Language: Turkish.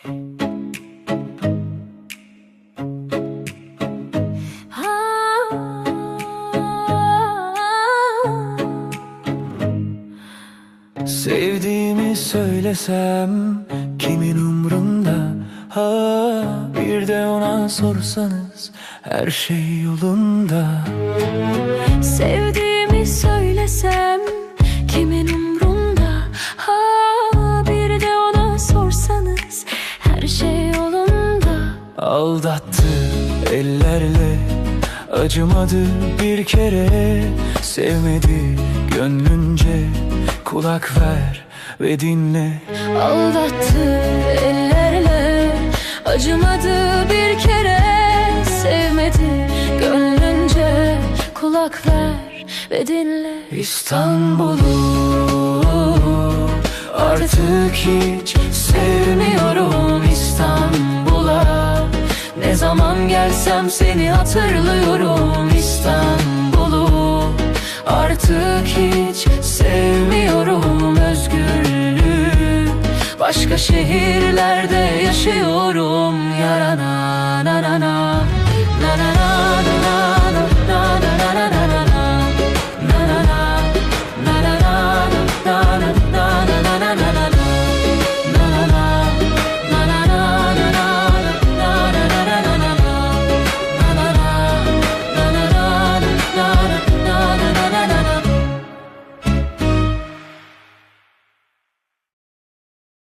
Sevdiğimi söylesem kimin umrunda? Ha bir de ona sorsanız her şey yolunda. Sevdiğimi Aldattı ellerle acımadı bir kere. Sevmedi gönlünce kulak ver ve dinle. Aldattı ellerle acımadı bir kere. Sevmedi gönlünce kulak ver ve dinle. İstanbul'u artık hiç sevmiyorum zaman gelsem seni hatırlıyorum İstanbul'u. Artık hiç sevmiyorum özgürlüğü. Başka şehirlerde yaşıyorum. Yarana na na na. Na na na